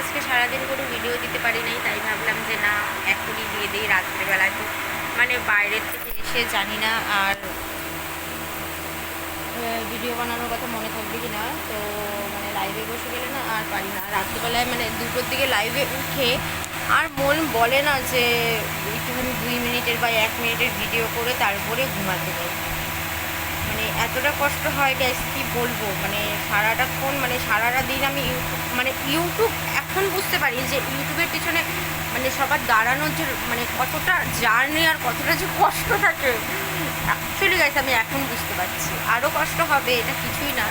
আজকে সারাদিন কোনো ভিডিও দিতে পারি নাই, তাই ভাবলাম যে না, এখনই দিয়ে দিই রাত্রেবেলায় তো। মানে বাইরের থেকে এসে জানি না আর ভিডিও বানানোর কথা মনে থাকবে কি না, তো মানে লাইভে বসে গেলে না আর পারি না। রাত্রিবেলায় মানে দুটোর দিকে লাইভে উঠে আর মন বলে না যে একটুখানি দুই মিনিটের বা এক মিনিটের ভিডিও করে তারপরে ঘুমাতে যাই। মানে এতটা কষ্ট হয় গ্যাস কি বলব? মানে সারাটাক্ষণ মানে সারাটা দিন আমি ইউটিউব মানে ইউটিউব এখন বুঝতে পারি যে ইউটিউবের পিছনে মানে সবার দাঁড়ানোর যে মানে কতটা জার্নি আর কতটা যে কষ্ট থাকে। অ্যাকচুয়ালি গাইস আমি এখন বুঝতে পারছি। আরও কষ্ট হবে, এটা কিছুই না।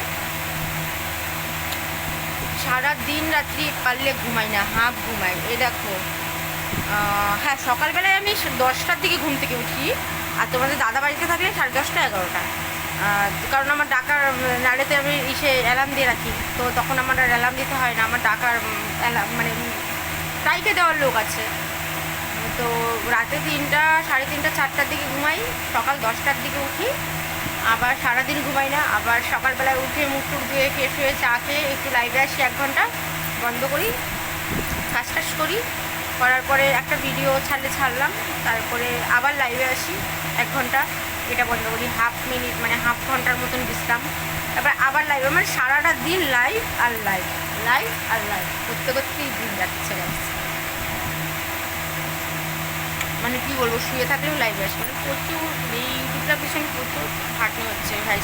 সারা দিন রাত্রি পারলে ঘুমাই না হাফ ঘুমাই। এ দেখো হ্যাঁ সকালবেলায় আমি দশটার দিকে ঘুম থেকে উঠি। আর তোমাদের দাদা বাড়িতে থাকলে সাড়ে দশটা, এগারোটা। কারণ আমার ডাকার নাড়েতে আমি ইসে অ্যালার্ম দিয়ে রাখি। তো তখন আমার আর অ্যালার্ম দিতে হয় না, আমার ডাকার অ্যালার্ম মানে টাইকে দেওয়ার লোক আছে। তো রাতে তিনটা, সাড়ে তিনটা, চারটার দিকে ঘুমাই, সকাল দশটার দিকে উঠি। আবার সারাদিন ঘুমাই না, আবার সকালবেলায় উঠে মুখ টুক ধুয়ে ফ্রেশ হয়ে চা খেয়ে একটু লাইভে আসি এক ঘণ্টা, বন্ধ করি, কাজ করি। করার পরে একটা ভিডিও ছাড়লে ছাড়লাম, তারপরে আবার লাইভে আসি, এক ঘণ্টা, এটা বন্ধ করি হাফ মিনিট মানে হাফ ঘণ্টার মতন বিশ্রাম তারপর আবার লাইভ আমার সারাটা দিন লাইভ আর লাইভ লাইভ আর লাইভ করতে করতেই দিন যাচ্ছে মানে কি বলব, শুয়ে থাকলেও লাইভে আসে মানে প্রচুর, এই ইউটিউবটার পিছনে প্রচুর খাটনি হচ্ছে ভাই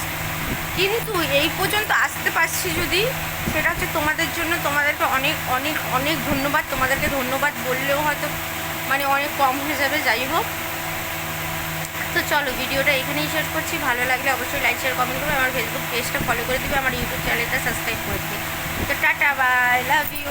কিন্তু এই পর্যন্ত আসতে পারছি যদি, সেটা হচ্ছে তোমাদের জন্য তোমাদেরকে অনেক অনেক অনেক ধন্যবাদ। তোমাদেরকে ধন্যবাদ বললেও হয়তো মানে অনেক কম হয়ে যাবে, যাই হোক। তো চলো, ভিডিওটা এখানেই শেষ করছি। ভালো লাগলে অবশ্যই লাইক শেয়ার কমেন্ট করবে। আমার ফেসবুক পেজটা ফলো করে দিবে। আমার ইউটিউব চ্যানেলটা সাবস্ক্রাইব করে দিবে। তো টাটা বাই লাভ ইউ